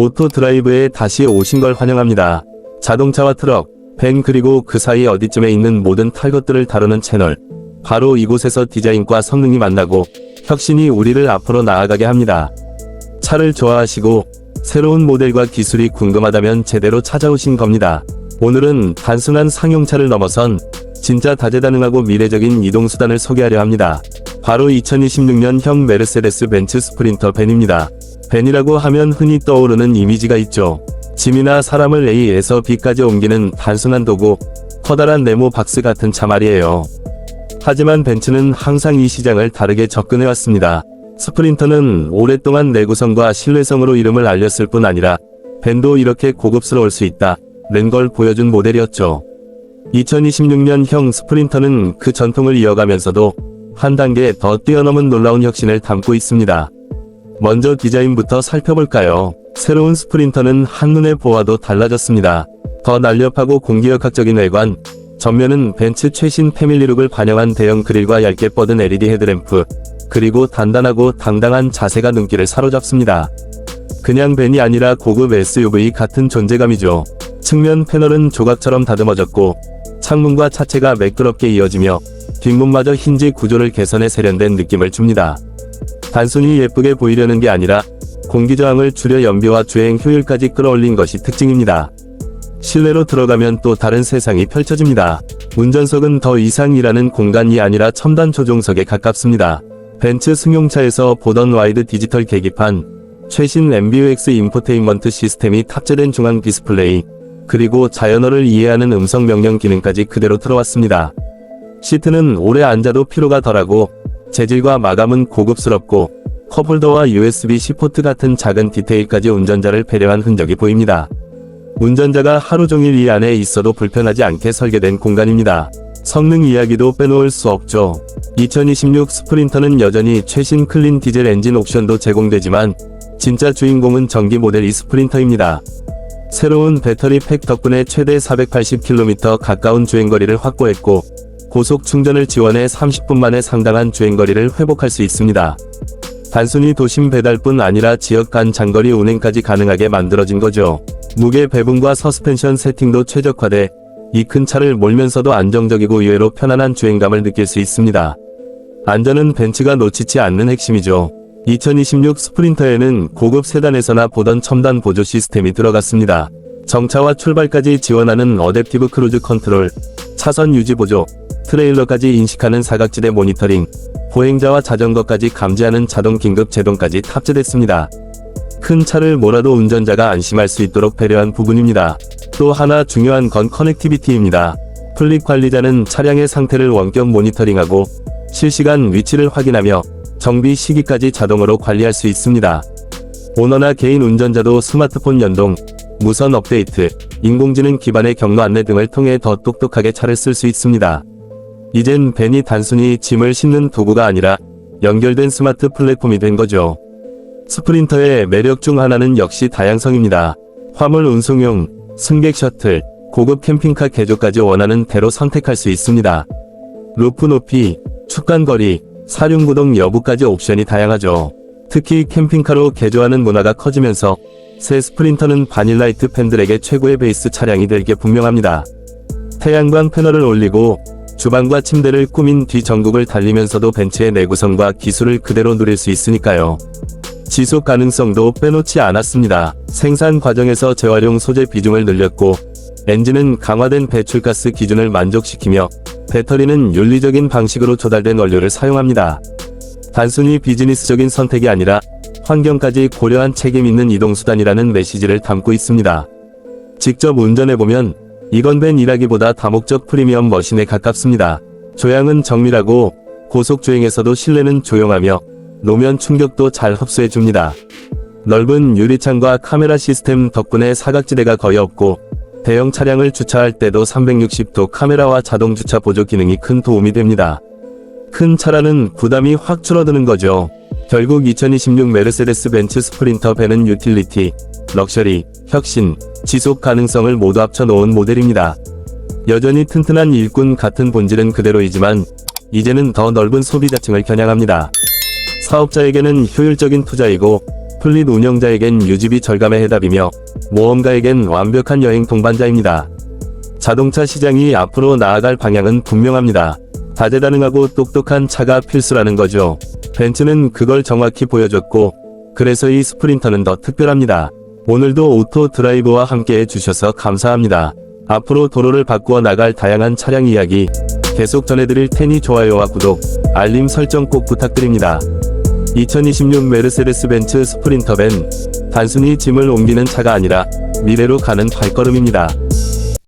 오토 드라이브에 다시 오신 걸 환영합니다. 자동차와 트럭, 밴 그리고 그 사이 어디쯤에 있는 모든 탈 것들을 다루는 채널. 바로 이곳에서 디자인과 성능이 만나고 혁신이 우리를 앞으로 나아가게 합니다. 차를 좋아하시고 새로운 모델과 기술이 궁금하다면 제대로 찾아오신 겁니다. 오늘은 단순한 상용차를 넘어선 진짜 다재다능하고 미래적인 이동수단을 소개하려 합니다. 바로 2026년형 메르세데스 벤츠 스프린터 벤입니다. 벤이라고 하면 흔히 떠오르는 이미지가 있죠. 짐이나 사람을 A에서 B까지 옮기는 단순한 도구, 커다란 네모 박스 같은 차 말이에요. 하지만 벤츠는 항상 이 시장을 다르게 접근해왔습니다. 스프린터는 오랫동안 내구성과 신뢰성으로 이름을 알렸을 뿐 아니라 벤도 이렇게 고급스러울 수 있다. 는걸 보여준 모델이었죠. 2026년형 스프린터는 그 전통을 이어가면서도 한 단계 더 뛰어넘은 놀라운 혁신을 담고 있습니다. 먼저 디자인부터 살펴볼까요? 새로운 스프린터는 한눈에 보아도 달라졌습니다. 더 날렵하고 공기역학적인 외관, 전면은 벤츠 최신 패밀리룩을 반영한 대형 그릴과 얇게 뻗은 LED 헤드램프, 그리고 단단하고 당당한 자세가 눈길을 사로잡습니다. 그냥 벤이 아니라 고급 SUV 같은 존재감이죠. 측면 패널은 조각처럼 다듬어졌고, 창문과 차체가 매끄럽게 이어지며, 뒷문마저 힌지 구조를 개선해 세련된 느낌을 줍니다. 단순히 예쁘게 보이려는 게 아니라, 공기 저항을 줄여 연비와 주행 효율까지 끌어올린 것이 특징입니다. 실내로 들어가면 또 다른 세상이 펼쳐집니다. 운전석은 더 이상이라는 공간이 아니라 첨단 조종석에 가깝습니다. 벤츠 승용차에서 보던 와이드 디지털 계기판, 최신 MBUX 인포테인먼트 시스템이 탑재된 중앙 디스플레이, 그리고 자연어를 이해하는 음성 명령 기능까지 그대로 들어왔습니다. 시트는 오래 앉아도 피로가 덜하고, 재질과 마감은 고급스럽고, 컵홀더와 USB-C 포트 같은 작은 디테일까지 운전자를 배려한 흔적이 보입니다. 운전자가 하루 종일 이 안에 있어도 불편하지 않게 설계된 공간입니다. 성능 이야기도 빼놓을 수 없죠. 2026 스프린터는 여전히 최신 클린 디젤 엔진 옵션도 제공되지만 진짜 주인공은 전기 모델 이 스프린터입니다. 새로운 배터리 팩 덕분에 최대 480km 가까운 주행거리를 확보했고 고속 충전을 지원해 30분 만에 상당한 주행거리를 회복할 수 있습니다. 단순히 도심 배달뿐 아니라 지역 간 장거리 운행까지 가능하게 만들어진 거죠. 무게 배분과 서스펜션 세팅도 최적화돼 이 큰 차를 몰면서도 안정적이고 의외로 편안한 주행감을 느낄 수 있습니다. 안전은 벤츠가 놓치지 않는 핵심이죠. 2026 스프린터에는 고급 세단에서나 보던 첨단 보조 시스템이 들어갔습니다. 정차와 출발까지 지원하는 어댑티브 크루즈 컨트롤, 차선 유지 보조, 트레일러까지 인식하는 사각지대 모니터링, 보행자와 자전거까지 감지하는 자동 긴급 제동까지 탑재됐습니다. 큰 차를 몰아도 운전자가 안심할 수 있도록 배려한 부분입니다. 또 하나 중요한 건 커넥티비티입니다. 플립 관리자는 차량의 상태를 원격 모니터링하고 실시간 위치를 확인하며 정비 시기까지 자동으로 관리할 수 있습니다. 오너나 개인 운전자도 스마트폰 연동, 무선 업데이트, 인공지능 기반의 경로 안내 등을 통해 더 똑똑하게 차를 쓸 수 있습니다. 이젠 벤이 단순히 짐을 싣는 도구가 아니라 연결된 스마트 플랫폼이 된 거죠. 스프린터의 매력 중 하나는 역시 다양성입니다. 화물 운송용, 승객 셔틀, 고급 캠핑카 개조까지 원하는 대로 선택할 수 있습니다. 루프 높이, 축간 거리, 사륜 구동 여부까지 옵션이 다양하죠. 특히 캠핑카로 개조하는 문화가 커지면서 새 스프린터는 바닐라이트 팬들에게 최고의 베이스 차량이 될 게 분명합니다. 태양광 패널을 올리고 주방과 침대를 꾸민 뒤 전국을 달리면서도 벤츠의 내구성과 기술을 그대로 누릴 수 있으니까요. 지속 가능성도 빼놓지 않았습니다. 생산 과정에서 재활용 소재 비중을 늘렸고 엔진은 강화된 배출가스 기준을 만족시키며 배터리는 윤리적인 방식으로 조달된 원료를 사용합니다. 단순히 비즈니스적인 선택이 아니라 환경까지 고려한 책임 있는 이동수단이라는 메시지를 담고 있습니다. 직접 운전해보면 이건 벤이라기보다 다목적 프리미엄 머신에 가깝습니다. 조향은 정밀하고 고속주행에서도 실내는 조용하며 노면 충격도 잘 흡수해줍니다. 넓은 유리창과 카메라 시스템 덕분에 사각지대가 거의 없고 대형 차량을 주차할 때도 360도 카메라와 자동 주차 보조 기능이 큰 도움이 됩니다. 큰 차라는 부담이 확 줄어드는 거죠. 결국 2026 메르세데스 벤츠 스프린터 벤은 유틸리티, 럭셔리, 혁신, 지속 가능성을 모두 합쳐 놓은 모델입니다. 여전히 튼튼한 일꾼 같은 본질은 그대로이지만 이제는 더 넓은 소비자층을 겨냥합니다. 사업자에게는 효율적인 투자이고 플릿 운영자에겐 유지비 절감의 해답이며 모험가에겐 완벽한 여행 동반자입니다. 자동차 시장이 앞으로 나아갈 방향은 분명합니다. 다재다능하고 똑똑한 차가 필수라는 거죠. 벤츠는 그걸 정확히 보여줬고, 그래서 이 스프린터는 더 특별합니다. 오늘도 오토 드라이브와 함께 해주셔서 감사합니다. 앞으로 도로를 바꾸어 나갈 다양한 차량 이야기 계속 전해드릴 테니 좋아요와 구독, 알림 설정 꼭 부탁드립니다. 2026 메르세데스 벤츠 스프린터 벤 단순히 짐을 옮기는 차가 아니라 미래로 가는 발걸음입니다.